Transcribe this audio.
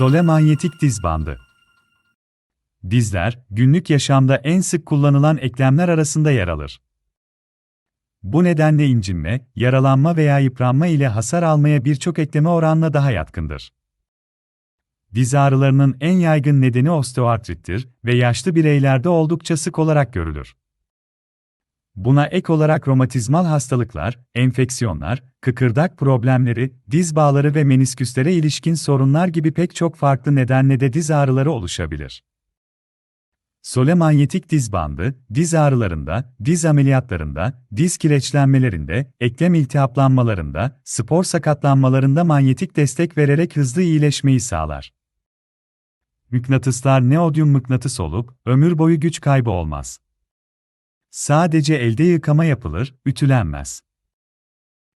Solemanyetik diz bandı. Dizler, günlük yaşamda en sık kullanılan eklemler arasında yer alır. Bu nedenle incinme, yaralanma veya yıpranma ile hasar almaya birçok ekleme oranla daha yatkındır. Diz ağrılarının en yaygın nedeni osteoartrittir ve yaşlı bireylerde oldukça sık olarak görülür. Buna ek olarak romatizmal hastalıklar, enfeksiyonlar, kıkırdak problemleri, diz bağları ve menisküslere ilişkin sorunlar gibi pek çok farklı nedenle de diz ağrıları oluşabilir. Solemanyetik diz bandı, diz ağrılarında, diz ameliyatlarında, diz kireçlenmelerinde, eklem iltihaplanmalarında, spor sakatlanmalarında manyetik destek vererek hızlı iyileşmeyi sağlar. Mıknatıslar neodyum mıknatıs olup, ömür boyu güç kaybı olmaz. Sadece elde yıkama yapılır, ütülenmez.